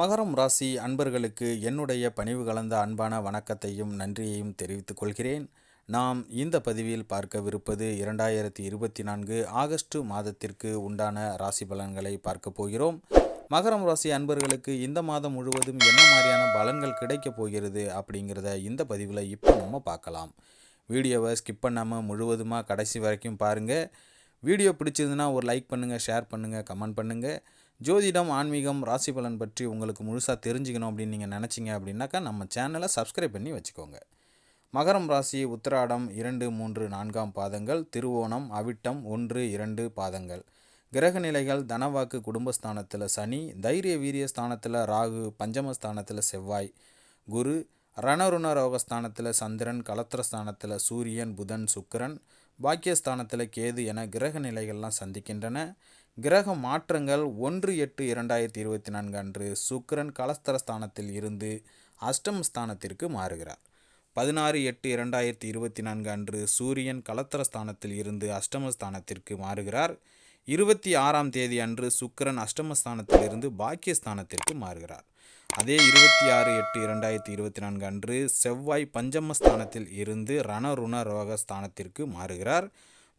மகரம் ராசி அன்பர்களுக்கு என்னுடைய பணிவு கலந்த அன்பான வணக்கத்தையும் நன்றியையும் தெரிவித்துக் கொள்கிறேன். நாம் இந்த பதிவில் பார்க்கவிருப்பது இரண்டாயிரத்தி இருபத்தி நான்கு ஆகஸ்ட் மாதத்திற்கு உண்டான ராசி பலன்களை பார்க்க போகிறோம். மகரம் ராசி அன்பர்களுக்கு இந்த மாதம் முழுவதும் என்ன மாதிரியான பலன்கள் கிடைக்கப் போகிறது அப்படிங்கிறத இந்த பதிவில் இப்போ நம்ம பார்க்கலாம். வீடியோவை ஸ்கிப் பண்ணாமல் முழுவதுமாக கடைசி வரைக்கும் பாருங்கள் வீடியோ பிடிச்சிருந்துன்னா ஒரு லைக் பண்ணுங்கள் ஷேர் பண்ணுங்கள் கமெண்ட் பண்ணுங்கள் ஜோதிடம் ஆன்மீகம் ராசி பலன் பற்றி உங்களுக்கு முழுசாக தெரிஞ்சுக்கணும் அப்படின்னு நீங்கள் நினச்சிங்க அப்படின்னாக்கா நம்ம சேனலை சப்ஸ்கிரைப் பண்ணி வச்சுக்கோங்க. மகரம் ராசி உத்திராடம் இரண்டு மூன்று நான்காம் பாதங்கள் திருவோணம் அவிட்டம் ஒன்று இரண்டு பாதங்கள். கிரக நிலைகள் தனவாக்கு குடும்பஸ்தானத்தில் சனி தைரிய வீரிய ஸ்தானத்தில் ராகு பஞ்சமஸ்தானத்தில் செவ்வாய் குரு ரணருண ரோகஸ்தானத்தில் சந்திரன் கலத்திரஸ்தானத்தில் சூரியன் புதன் சுக்கிரன் பாக்கியஸ்தானத்தில் கேது என கிரக நிலைகள்லாம் சந்திக்கின்றன. கிரக மாற்றங்கள் ஒன்று எட்டு இரண்டாயிரத்தி இருபத்தி நான்கு அன்று சுக்கிரன் கலஸ்தரஸ்தானத்தில் இருந்து அஷ்டம ஸ்தானத்திற்கு மாறுகிறார். பதினாறு எட்டு இரண்டாயிரத்தி இருபத்தி நான்கு அன்று சூரியன் கலத்திரஸ்தானத்தில் இருந்து அஷ்டமஸ்தானத்திற்கு மாறுகிறார். இருபத்தி ஆறாம் தேதி அன்று சுக்கிரன் அஷ்டமஸ்தானத்தில் இருந்து பாக்கியஸ்தானத்திற்கு மாறுகிறார். அதே இருபத்தி ஆறு எட்டு இரண்டாயிரத்தி இருபத்தி நான்கு அன்று செவ்வாய் பஞ்சமஸ்தானத்தில் இருந்து ரணருண ரோக ஸ்தானத்திற்கு மாறுகிறார்.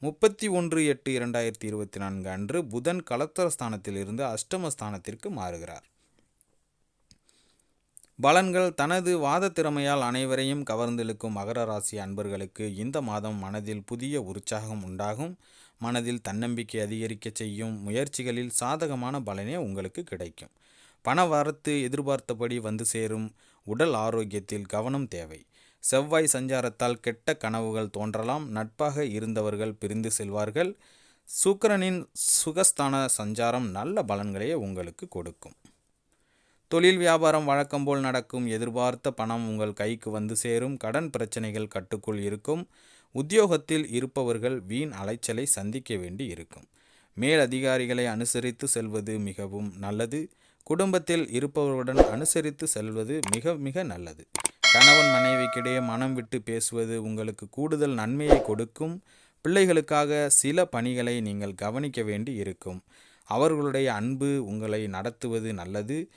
முப்பத்தி ஒன்று எட்டு இரண்டாயிரத்தி இருபத்தி நான்கு அன்று புதன் கலத்தர ஸ்தானத்தில் இருந்து அஷ்டம ஸ்தானத்திற்கு மாறுகிறார். பலன்கள் தனது வாத திறமையால் அனைவரையும் கவர்ந்திழுக்கும் மகர ராசி அன்பர்களுக்கு இந்த மாதம் மனதில் புதிய உற்சாகம் உண்டாகும். மனதில் தன்னம்பிக்கை அதிகரிக்க செய்யும் முயற்சிகளில் சாதகமான பலனே உங்களுக்கு கிடைக்கும். பண வரத்து எதிர்பார்த்தபடி வந்து சேரும் உடல் ஆரோக்கியத்தில் கவனம் தேவை. செவ்வாய் சஞ்சாரத்தால் கெட்ட கனவுகள் தோன்றலாம். நட்பாக இருந்தவர்கள் பிரிந்து செல்வார்கள். சுக்கரனின் சுகஸ்தான சஞ்சாரம் நல்ல பலன்களையே உங்களுக்கு கொடுக்கும். தொழில் வியாபாரம் வழக்கம் போல் நடக்கும். எதிர்பார்த்த பணம் உங்கள் கைக்கு வந்து சேரும். கடன் பிரச்சனைகள் கட்டுக்குள் இருக்கும். உத்தியோகத்தில் இருப்பவர்கள் வீண் அலைச்சலை சந்திக்க வேண்டி இருக்கும். மேல் அதிகாரிகளை அனுசரித்து செல்வது மிகவும் நல்லது. குடும்பத்தில் இருப்பவர்களுடன் அனுசரித்து செல்வது மிக மிக நல்லது. கணவன் மனைவிக்கிடையே மனம் விட்டு பேசுவது உங்களுக்கு கூடுதல் நன்மையை கொடுக்கும். பிள்ளைகளுக்காக சில பணிகளை நீங்கள் கவனிக்க வேண்டி இருக்கும். அவர்களுடைய அன்பு உங்களை நடத்துவது நல்லது.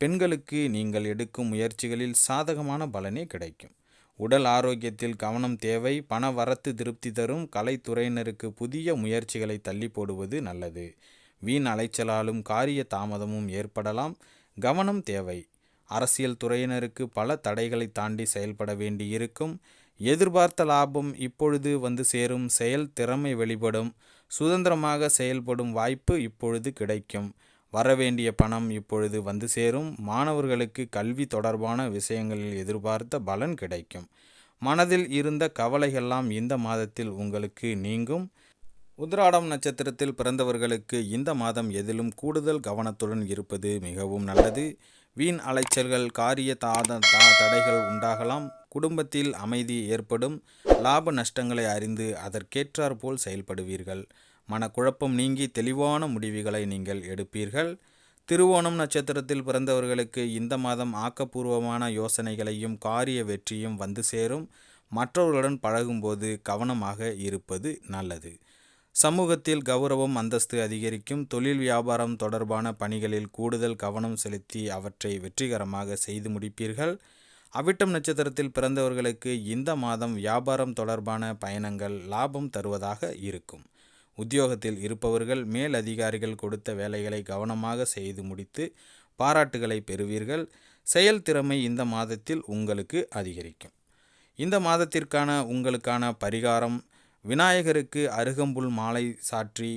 பெண்களுக்கு நீங்கள் எடுக்கும் முயற்சிகளில் சாதகமான பலனே கிடைக்கும். உடல் ஆரோக்கியத்தில் கவனம் தேவை பண வரத்து திருப்தி தரும் கலைத்துறையினருக்கு புதிய முயற்சிகளை தள்ளி போடுவது நல்லது. வீண் அலைச்சலாலும் காரிய தாமதமும் ஏற்படலாம். கவனம் தேவை. அரசியல் துறையினருக்கு பல தடைகளை தாண்டி செயல்பட வேண்டியிருக்கும். எதிர்பார்த்த லாபம் இப்பொழுது வந்து சேரும். செயல் திறமை வெளிப்படும். சுதந்திரமாக செயல்படும் வாய்ப்பு இப்பொழுது கிடைக்கும். வரவேண்டிய பணம் இப்பொழுது வந்து சேரும். மாணவர்களுக்கு கல்வி தொடர்பான விஷயங்களில் எதிர்பார்த்த பலன் கிடைக்கும். மனதில் இருந்த கவலைகள்லாம் இந்த மாதத்தில் உங்களுக்கு நீங்கும். உத்ராடம் நட்சத்திரத்தில் பிறந்தவர்களுக்கு இந்த மாதம் எதிலும் கூடுதல் கவனத்துடன் இருப்பது மிகவும் நல்லது. வீண் அலைச்சல்கள் காரிய தாத தா தடைகள் உண்டாகலாம். குடும்பத்தில் அமைதி ஏற்படும். லாப நஷ்டங்களை அறிந்து அதற்கேற்றாற்போல் செயல்படுவீர்கள். மனக்குழப்பம் நீங்கி தெளிவான முடிவுகளை நீங்கள் எடுப்பீர்கள். திருவோணம் நட்சத்திரத்தில் பிறந்தவர்களுக்கு இந்த மாதம் ஆக்கப்பூர்வமான யோசனைகளையும் காரிய வெற்றியும் வந்து சேரும். மற்றவர்களுடன் பழகும்போது கவனமாக இருப்பது நல்லது. சமூகத்தில் கௌரவம் அந்தஸ்து அதிகரிக்கும். தொழில் வியாபாரம் தொடர்பான பணிகளில் கூடுதல் கவனம் செலுத்தி அவற்றை வெற்றிகரமாக செய்து முடிப்பீர்கள். அவிட்டம் நட்சத்திரத்தில் பிறந்தவர்களுக்கு இந்த மாதம் வியாபாரம் தொடர்பான பயணங்கள் லாபம் தருவதாக இருக்கும். உத்தியோகத்தில் இருப்பவர்கள் மேல் அதிகாரிகள் கொடுத்த வேலைகளை கவனமாக செய்து முடித்து பாராட்டுகளை பெறுவீர்கள். செயல் திறமை இந்த மாதத்தில் உங்களுக்கு அதிகரிக்கும். இந்த மாதத்திற்கான உங்களுக்கான பரிகாரம் விநாயகருக்கு அருகம்புல் மாலை சாற்றி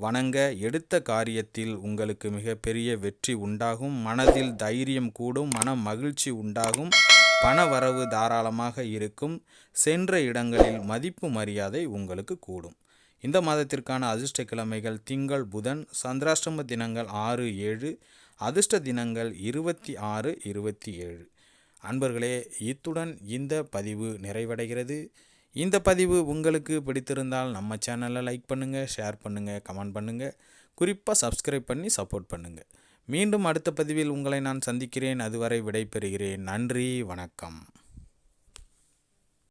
வணங்க எடுத்த காரியத்தில் உங்களுக்கு மிகப்பெரிய வெற்றி உண்டாகும். மனதில் தைரியம் கூடும் மன மகிழ்ச்சி உண்டாகும் பண வரவு தாராளமாக இருக்கும். சென்ற இடங்களில் மதிப்பு மரியாதை உங்களுக்கு கூடும். இந்த மாதத்திற்கான அதிர்ஷ்ட கிழமைகள் திங்கள் புதன் சந்திராஷ்டம தினங்கள் ஆறு ஏழு அதிர்ஷ்ட தினங்கள் இருபத்தி ஆறு இருபத்தி ஏழு. அன்பர்களே இத்துடன் இந்த பதிவு நிறைவடைகிறது. இந்த பதிவு உங்களுக்கு பிடித்திருந்தால் நம்ம சேனலை லைக் பண்ணுங்கள் ஷேர் பண்ணுங்கள் கமெண்ட் பண்ணுங்கள் குறிப்பாக சப்ஸ்கிரைப் பண்ணி சப்போர்ட் பண்ணுங்கள் மீண்டும் அடுத்த பதிவில் உங்களை நான் சந்திக்கிறேன். அதுவரை விடைபெறுகிறேன். நன்றி வணக்கம்.